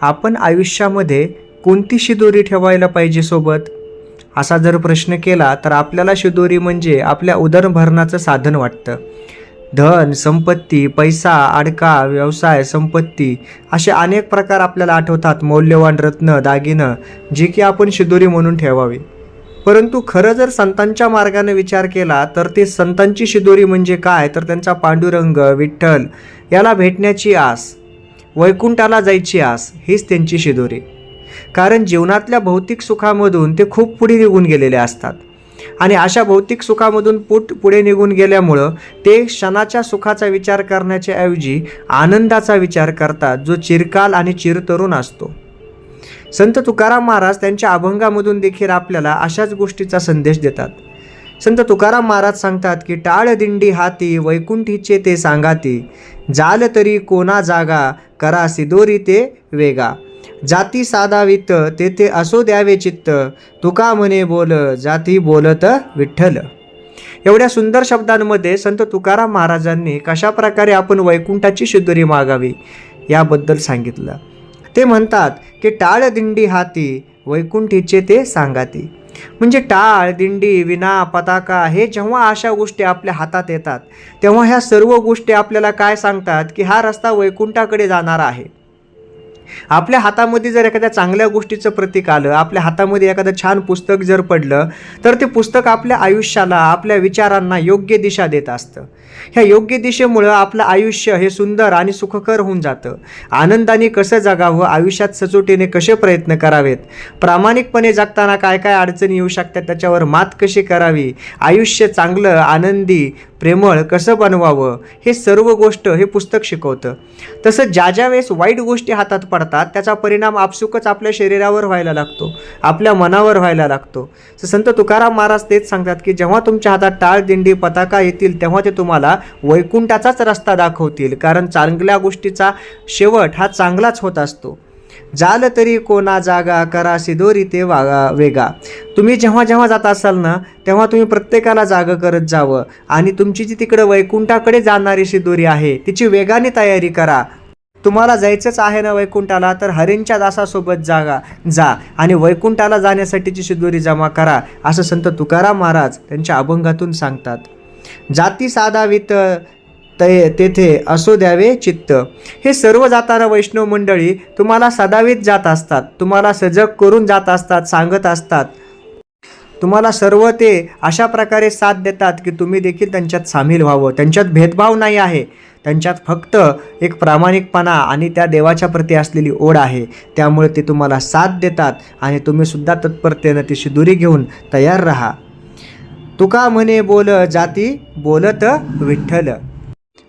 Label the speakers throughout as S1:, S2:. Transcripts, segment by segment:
S1: आपण आयुष्यामध्ये कोणती शिदोरी ठेवायला पाहिजे सोबत? असा जर प्रश्न केला तर आपल्याला शिदोरी म्हणजे आपल्या उदरभरणाचं साधन वाटतं. धन संपत्ती पैसा अडका व्यवसाय संपत्ती असे अनेक प्रकार आपल्याला आठवतात मौल्यवान रत्न दागिनं जे की आपण शिदोरी म्हणून ठेवावी. परंतु खरं जर संतांच्या मार्गाने विचार केला तर ते संतांची शिदोरी म्हणजे काय? तर त्यांचा पांडुरंग विठ्ठल याला भेटण्याची आस. वैकुंठाला जायची आस हीच त्यांची शिदोरी. कारण जीवनातल्या भौतिक सुखामधून ते खूप पुढे निघून गेलेले असतात. आणि अशा भौतिक सुखामधून पुट पुढे निघून गेल्यामुळं ते क्षणाच्या सुखाचा विचार करण्याच्या ऐवजी आनंदाचा विचार करतात जो चिरकाल आणि चिरतरुण असतो. संत तुकाराम महाराज त्यांच्या अभंगामधून देखील आपल्याला अशाच गोष्टीचा संदेश देतात. संत तुकाराम महाराज सांगतात की टाळ दिंडी हाती वैकुंठीचे ते सांगाती. जाल तरी कोणा जागा करा सिदोरी ते वेगा. जाती साधावित तेथे असो द्यावे चित्त. तुका म्हणे बोल जाती बोलत विठ्ठल. एवढ्या सुंदर शब्दांमध्ये संत तुकाराम महाराजांनी कशा प्रकारे आपण वैकुंठाची शिदोरी मागावी याबद्दल सांगितलं. ते म्हणतात की टाळ दिंडी हाती वैकुंठीचे ते सांगाती. म्हणजे टाळ दिंडी विना पताका हे जेव्हा अशा गोष्टी आपल्या हातात येतात तेव्हा ह्या सर्व गोष्टी आपल्याला काय सांगतात की हा रस्ता वैकुंठाकडे जाणारा आहे? आपल्या हातामध्ये जर एखाद्या चांगल्या गोष्टीचं प्रतीक आलं आपल्या हातामध्ये एखादं छान पुस्तक जर पडलं तर ते पुस्तक आपल्या आयुष्याला आपल्या विचारांना योग्य दिशा देत असतं. ह्या योग्य दिशेमुळं आपलं आयुष्य हे सुंदर आणि सुखकर होऊन जातं. आनंदाने कसं जगावं आयुष्यात सचोटीने कसे प्रयत्न करावेत प्रामाणिकपणे जगताना काय काय अडचणी येऊ शकतात त्याच्यावर मात कशी करावी आयुष्य चांगलं आनंदी प्रेमळ कसं बनवावं हे सर्व गोष्ट हे पुस्तक शिकवतं. तसं ज्या ज्या वेळेस वाईट गोष्टी हातात पडतात त्याचा परिणाम आपसुकच आपल्या शरीरावर व्हायला लागतो आपल्या मनावर व्हायला लागतो. संत तुकाराम महाराज तेच सांगतात की जेव्हा तुमच्या हातात टाळ दिंडी पताका येतील तेव्हा ते तुम्हाला वैकुंठाचाच रस्ता दाखवतील कारण चांगल्या गोष्टीचा शेवट हा चांगलाच होत असतो. जाल तरी कोणा जागा करा सिदोरी ते वागा वेगा. तुम्ही जेव्हा जेव्हा जात असाल ना तेव्हा तुम्ही प्रत्येकाला जागं करत जावं. आणि तुमची जी तिकडं वैकुंठाकडे जाणारी सिदोरी आहे तिची वेगाने तयारी करा. तुम्हाला जायचंच आहे ना वैकुंठाला तर हरींच्या दासासोबत जागा जा. आणि वैकुंठाला जाण्यासाठीची शिदोरी जमा करा असं संत तुकाराम महाराज त्यांच्या अभंगातून सांगतात. जाती साधावीत ते तेथे असो द्यावे चित्त. हे सर्व जाताना वैष्णव मंडळी तुम्हाला सदावीत जात असतात तुम्हाला सजग करून जात असतात सांगत असतात. तुम्हाला सर्व ते अशा प्रकारे साथ देतात की तुम्ही देखील त्यांच्यात सामील व्हावं. त्यांच्यात भेदभाव नाही आहे. त्यांच्यात फक्त एक प्रामाणिकपणा आणि त्या देवाच्या प्रती असलेली ओढ आहे. त्यामुळे ते तुम्हाला साथ देतात आणि तुम्ही सुद्धा तत्परतेनं तिशी दुरी घेऊन तयार राहा. तुका म्हणे बोल जाती बोलत विठ्ठल.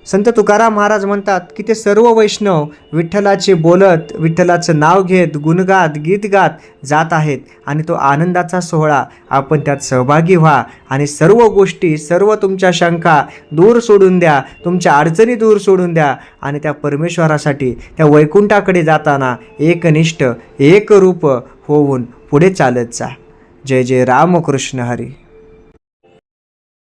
S1: संत तुकाराम महाराज म्हणतात की ते सर्व वैष्णव विठ्ठलाचे बोलत विठ्ठलाचं नाव घेत गुणगात गीत गात जात आहेत आणि तो आनंदाचा सोहळा. आपण त्यात सहभागी व्हा आणि सर्व गोष्टी सर्व तुमच्या शंका दूर सोडून द्या तुमच्या अडचणी दूर सोडून द्या आणि त्या परमेश्वरासाठी त्या वैकुंठाकडे जाताना एकनिष्ठ एकरूप होऊन पुढे चालत जा. जय जय रामकृष्ण हरी.